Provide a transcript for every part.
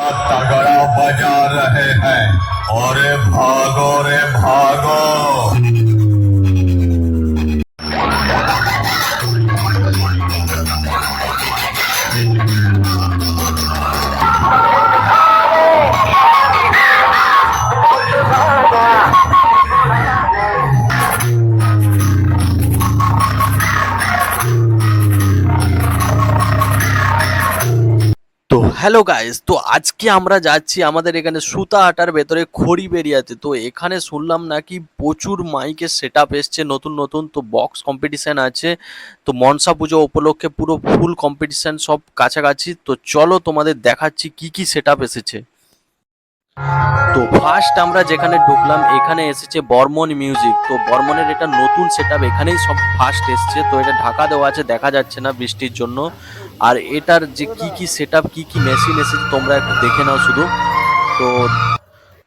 तगड़ा बजा रहे हैं। और भागो रे भागो। হ্যালো গাইস তো আজকে আমরা যাচ্ছি আমাদের এখানে সুতা আটার ভেতরে খড়ি বেরিয়াতে। তো এখানে শুনলাম নাকি প্রচুর মাইকের সেট আপ এসছে, নতুন নতুন। তো বক্স কম্পিটিশান আছে। তো মনসা পুজো উপলক্ষে পুরো ফুল কম্পিটিশান সব কাছাকাছি। তো চলো তোমাদের দেখাচ্ছি কি কি সেট এসেছে। তো ফার্স্ট আমরা যেখানে ঢুকলাম, এখানে এসেছে বর্মন মিউজিক। তো বর্মনের এটা নতুন সেট এখানেই সব ফার্স্ট এসছে। তো এটা ঢাকা দেওয়া আছে, দেখা যাচ্ছে না বৃষ্টির জন্য। আর এটার যে কি কি সেট আপ কি কি মেশিন এসেছে, তোমরা একটু দেখে নাও শুধু। তো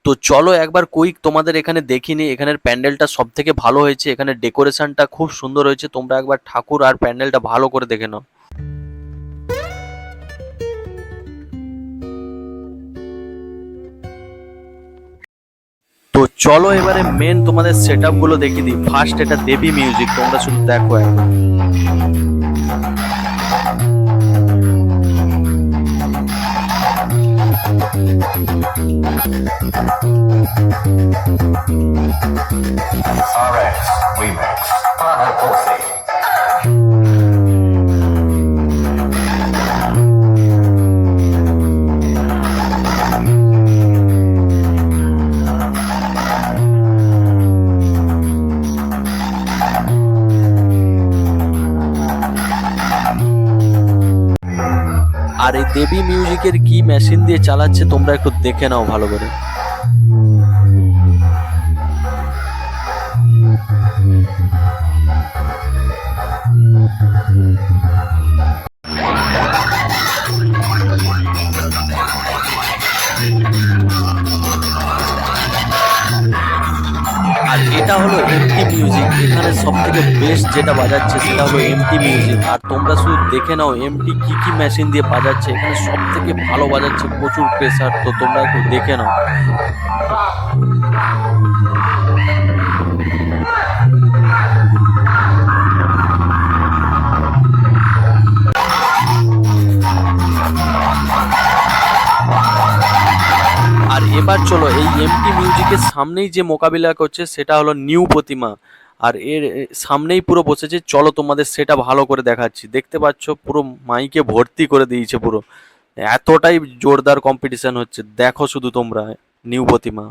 তো চলো একবার কুইক তোমাদের এখানে দেখিনি এখানের প্যান্ডেলটা সব থেকে ভালো হয়েছে। এখানে ডেকোরেশনটা খুব সুন্দর হয়েছে। তোমরা একবার ঠাকুর আর প্যান্ডেলটা ভালো করে দেখে নাও। তো চলো এবারে মেন তোমাদের সেটগুলো দেখিয়ে দিই। ফার্স্ট এটা দেবী মিউজিক তোমরা শুধু দেখো একবার। আর এই দেবী মিউজিকের কি মেশিন দিয়ে চালাচ্ছে তোমরা একটু দেখে নাও ভালো করে। আর এটা হলো এমটি মিউজিক এখানে সব থেকে বেস্ট যেটা বাজাচ্ছে সেটা হলো এমটি মিউজিক আর তোমরা শুধু দেখে নাও এমটি কি কি মেশিন দিয়ে বাজাচ্ছে। এখানে সব থেকে ভালো বাজাচ্ছে প্রচুর প্রেসার তো তোমরা একটু দেখে নাও। এবার চলো এই এমটি মিউজিকের সামনেই যে মোকাবিলা করছে, সেটা হলো নিউ প্রতিমা। আর এর সামনেই পুরো বসেছে, চলো তোমাদের সেটা ভালো করে দেখাচ্ছি। দেখতে পাচ্ছ, পুরো মাইকে ভর্তি করে দিয়েছে পুরো। এতটাই জোরদার কম্পিটিশন হচ্ছে। দেখো শুধু তোমরা নিউ প্রতিমা।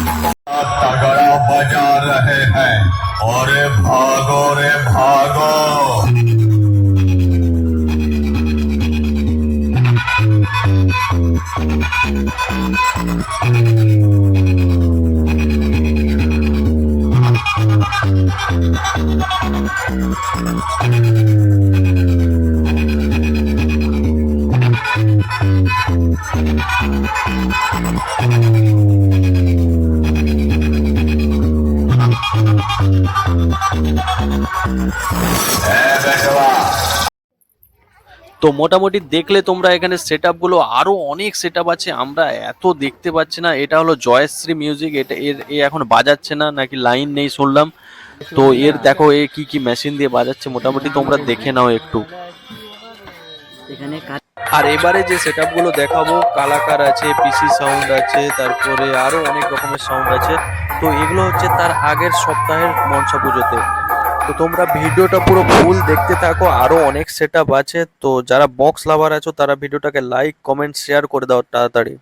तगड़ा बजा रहे हैं और भागो रे भागो ए बेटवा তো মোটামুটি দেখলে তোমরা এখানে সেটগুলো আরও অনেক সেট আছে, আমরা এত দেখতে পাচ্ছি না। এটা হলো জয়শ্রী মিউজিক এটা এর, এ এখন বাজাচ্ছে না, নাকি লাইন নেই শুনলাম। তো এর দেখো এ কি কি মেশিন দিয়ে বাজাচ্ছে মোটামুটি তোমরা দেখে নাও একটু। এখানে আর এবারে যে সেটগুলো দেখাবো কালাকার আছে পিসি সাউন্ড আছে তারপরে আরও অনেক রকমের সাউন্ড আছে। তো এগুলো হচ্ছে তার আগের সপ্তাহের মনসা পুজোতে। তো তোমরা ভিডিওটা পুরো ফুল দেখতে থাকো আরও অনেক সেট আছে। তো যারা বক্স লাভার আছো তারা ভিডিওটাকে লাইক কমেন্ট শেয়ার করে দাও তাড়াতাড়ি।